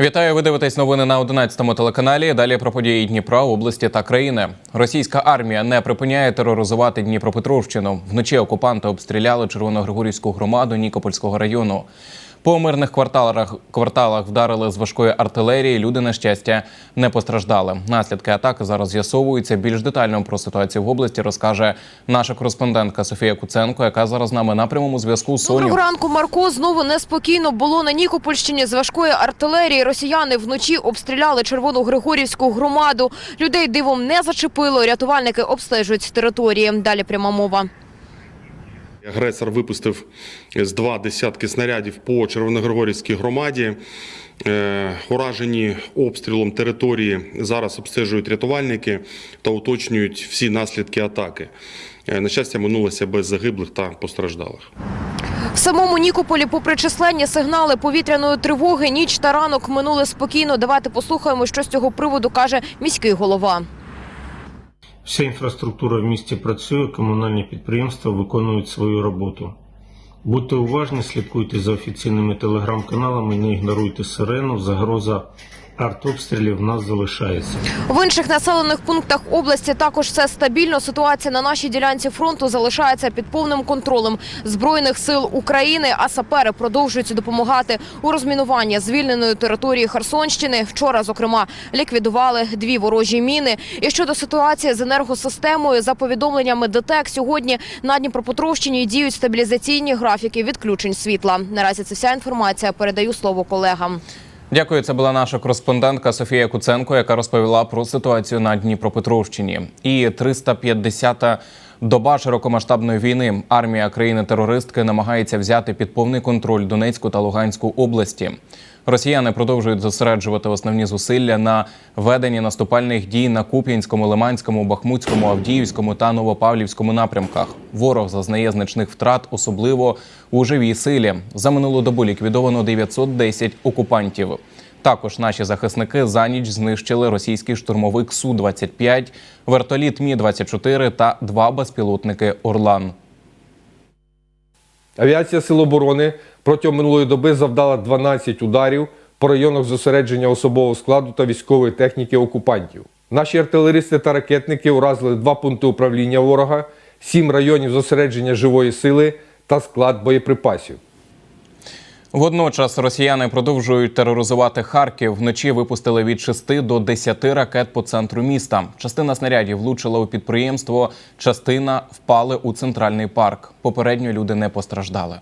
Вітаю, ви дивитесь новини на 11 телеканалі. Далі про події Дніпра, області та країни. Російська армія не припиняє тероризувати Дніпропетровщину. Вночі окупанти обстріляли Червоногригорівську громаду Нікопольського району. По мирних кварталах кварталах вдарили з важкої артилерії. Люди на щастя не постраждали. Наслідки атаки зараз з'ясовуються. Більш детально про ситуацію в області розкаже наша кореспондентка Софія Куценко, яка зараз з нами на прямому зв'язку. Доброго ранку, Марко. Знову неспокійно було на Нікопольщині з важкої артилерії. Росіяни вночі обстріляли Червону Григорівську громаду. Людей дивом не зачепило. Рятувальники обстежують території. Далі пряма мова. Агресор випустив з два десятки снарядів по Червоногригорівській громаді. Е, Уражені обстрілом території зараз обстежують рятувальники та уточнюють всі наслідки атаки. Е, На щастя, минулося без загиблих та постраждалих. В самому Нікополі, попри численні сигнали повітряної тривоги, ніч та ранок минули спокійно. Давайте послухаємо, що з цього приводу каже міський голова. Вся інфраструктура в місті працює, комунальні підприємства виконують свою роботу. Будьте уважні, слідкуйте за офіційними телеграм-каналами, не ігноруйте сирену, загроза артобстрілів в нас залишається. В інших населених пунктах області також все стабільно. Ситуація на нашій ділянці фронту залишається під повним контролем збройних сил України. А сапери продовжують допомагати у розмінуванні звільненої території Херсонщини. Вчора, зокрема, ліквідували дві ворожі міни. І щодо ситуації з енергосистемою, за повідомленнями ДТЕК, сьогодні на Дніпропетровщині діють стабілізаційні графіки відключень світла. Наразі це вся інформація. Передаю слово колегам. Дякую. Це була наша кореспондентка Софія Куценко, яка розповіла про ситуацію на Дніпропетровщині. І 350-та доба широкомасштабної війни. Армія країни-терористки намагається взяти під повний контроль Донецьку та Луганську області. Росіяни продовжують зосереджувати основні зусилля на веденні наступальних дій на Куп'янському, Лиманському, Бахмутському, Авдіївському та Новопавлівському напрямках. Ворог зазнає значних втрат, особливо у живій силі. За минулу добу ліквідовано 910 окупантів. Також наші захисники за ніч знищили російський штурмовик су 25 вертоліт Мі 24 та два безпілотники Орлан. Авіація Сил оборони протягом минулої доби завдала 12 ударів по районах зосередження особового складу та військової техніки окупантів. Наші артилеристи та ракетники уразили два пункти управління ворога, сім районів зосередження живої сили та склад боєприпасів. Водночас росіяни продовжують тероризувати Харків. Вночі випустили від 6 до 10 ракет по центру міста. Частина снарядів влучила у підприємство, частина впали у центральний парк. Попередньо люди не постраждали.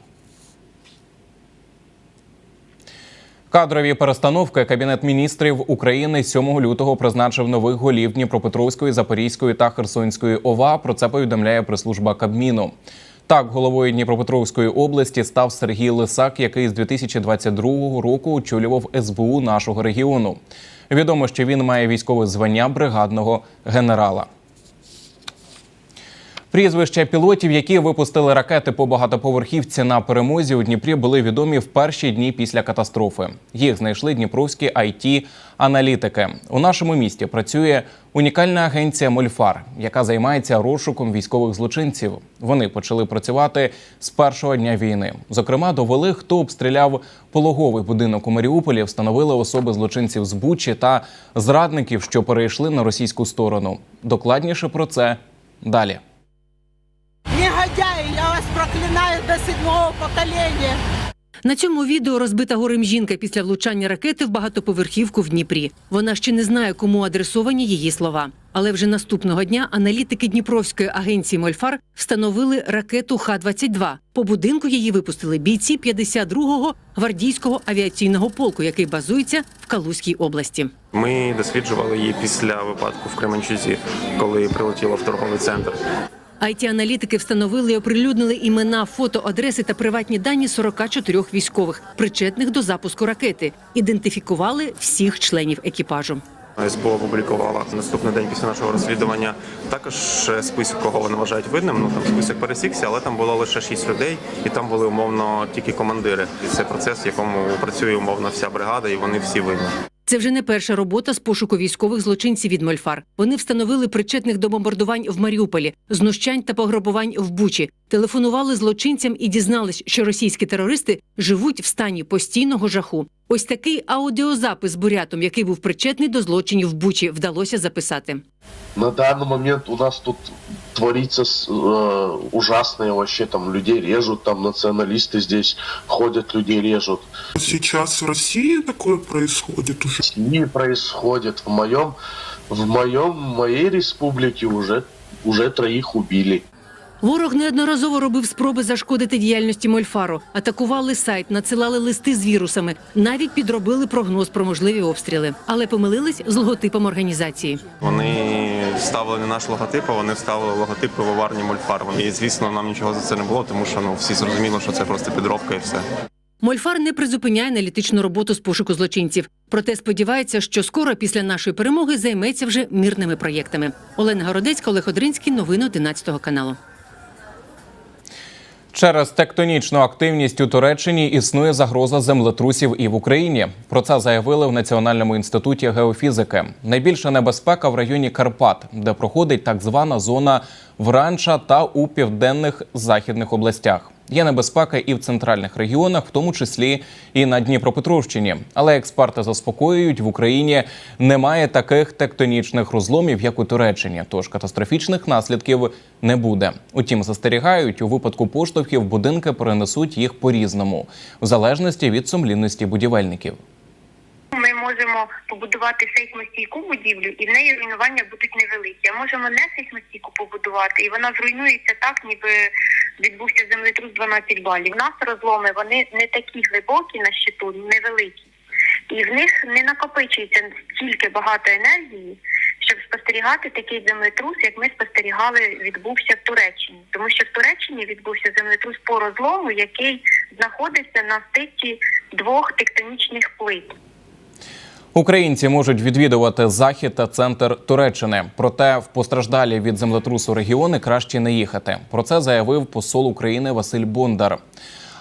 Кадрові перестановки Кабінет міністрів України 7 лютого призначив нових голів Дніпропетровської, Запорізької та Херсонської ОВА. Про це повідомляє прес-служба Кабміну. Так, головою Дніпропетровської області став Сергій Лисак, який з 2022 року очолював СБУ нашого регіону. Відомо, що він має військове звання бригадного генерала. Прізвища пілотів, які випустили ракети по багатоповерхівці на перемозі у Дніпрі, були відомі в перші дні після катастрофи. Їх знайшли дніпровські it аналітики У нашому місті працює унікальна агенція Мольфар, яка займається розшуком військових злочинців. Вони почали працювати з першого дня війни. Зокрема, довели, хто обстріляв пологовий будинок у Маріуполі, встановили особи злочинців з Бучі та зрадників, що перейшли на російську сторону. Докладніше про це далі. Проклинаю до седьмого покоління. На цьому відео розбита горем жінка після влучання ракети в багатоповерхівку в Дніпрі. Вона ще не знає, кому адресовані її слова. Але вже наступного дня аналітики Дніпровської агенції Мольфар встановили ракету Х-22. По будинку її випустили бійці 52-го гвардійського авіаційного полку, який базується в Калузькій області. Ми досліджували її після випадку в Кременчузі, коли прилетіло в торговий центр. IT-аналітики встановили і оприлюднили імена, фото, адреси та приватні дані 44 військових, причетних до запуску ракети. Ідентифікували всіх членів екіпажу. СБУ опублікувала наступний день після нашого розслідування також список, кого вони вважають видним. Ну там список пересікся, але там було лише шість людей, і там були умовно тільки командири. І це процес, в якому працює умовно вся бригада, і вони всі винні. Це вже не перша робота з пошуку військових злочинців від Мольфар. Вони встановили причетних до бомбардувань в Маріуполі, знущань та пограбувань в Бучі, телефонували злочинцям і дізнались, що російські терористи живуть в стані постійного жаху. Ось такий аудіозапис з бурятом, який був причетний до злочинів в Бучі, вдалося записати. На данный момент у нас тут творится с- э, ужасное вообще, там людей режут, там националисты здесь ходят, людей режут. Сейчас в России такое происходит уже. В Сирии происходит, в моем, в моем, в моей республике уже, уже троих убили. Ворог неодноразово робив спроби зашкодити діяльності Мольфару, атакували сайт, надсилали листи з вірусами, навіть підробили прогноз про можливі обстріли, але помилились з логотипом організації. Вони ставили не наш логотип, а вони ставили логотип пивоварні Мольфар. І звісно, нам нічого за це не було, тому що ну всі зрозуміли, що це просто підробка і все. Мольфар не призупиняє аналітичну роботу з пошуку злочинців. Проте сподівається, що скоро після нашої перемоги займеться вже мирними проєктами. Олена Городецька, Олег Одринський, новини 11 каналу. Через тектонічну активність у Туреччині існує загроза землетрусів і в Україні. Про це заявили в Національному інституті геофізики. Найбільша небезпека в районі Карпат, де проходить так звана зона Вранча та у південних західних областях. Є небезпека і в центральних регіонах, в тому числі і на Дніпропетровщині. Але експерти заспокоюють, в Україні немає таких тектонічних розломів, як у Туреччині, тож катастрофічних наслідків не буде. Утім, застерігають, у випадку поштовхів будинки перенесуть їх по-різному, в залежності від сумлінності будівельників. Ми можемо побудувати сейсмостійку будівлю, і в неї руйнування будуть невеликі. А можемо не сейсмостійку побудувати, і вона зруйнується так, ніби відбувся землетрус 12 балів. У нас розломи вони не такі глибокі на щиту, невеликі, і в них не накопичується стільки багато енергії, щоб спостерігати такий землетрус, як ми спостерігали, відбувся в Туреччині. Тому що в Туреччині відбувся землетрус по розлому, який знаходиться на стиці двох тектонічних плит. Українці можуть відвідувати захід та центр Туреччини. Проте в постраждалі від землетрусу регіони краще не їхати. Про це заявив посол України Василь Бондар.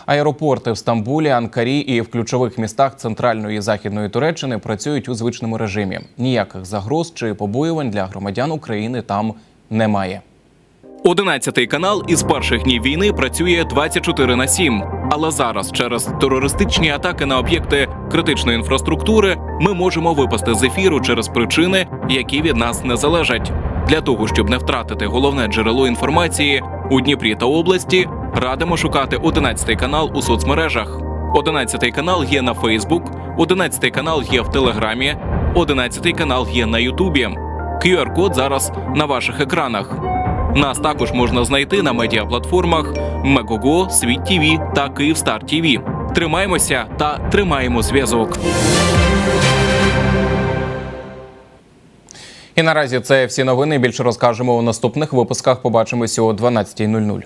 Аеропорти в Стамбулі, Анкарі і в ключових містах центральної і західної Туреччини працюють у звичному режимі. Ніяких загроз чи побоювань для громадян України там немає. 11 канал із перших днів війни працює 24 на 7. Але зараз, через терористичні атаки на об'єкти критичної інфраструктури, ми можемо випасти з ефіру через причини, які від нас не залежать. Для того щоб не втратити головне джерело інформації у Дніпрі та області, радимо шукати 11 канал у соцмережах. 11 канал є на Фейсбук, 11 канал є в Телеграмі, 11 канал є на Ютубі. QR-код зараз на ваших екранах. Нас також можна знайти на медіаплатформах Мегого, Світ ТВ та Київстар ТВ. Тримаємося та тримаємо зв'язок. І наразі це всі новини. Більше розкажемо у наступних випусках. Побачимося о 12.00.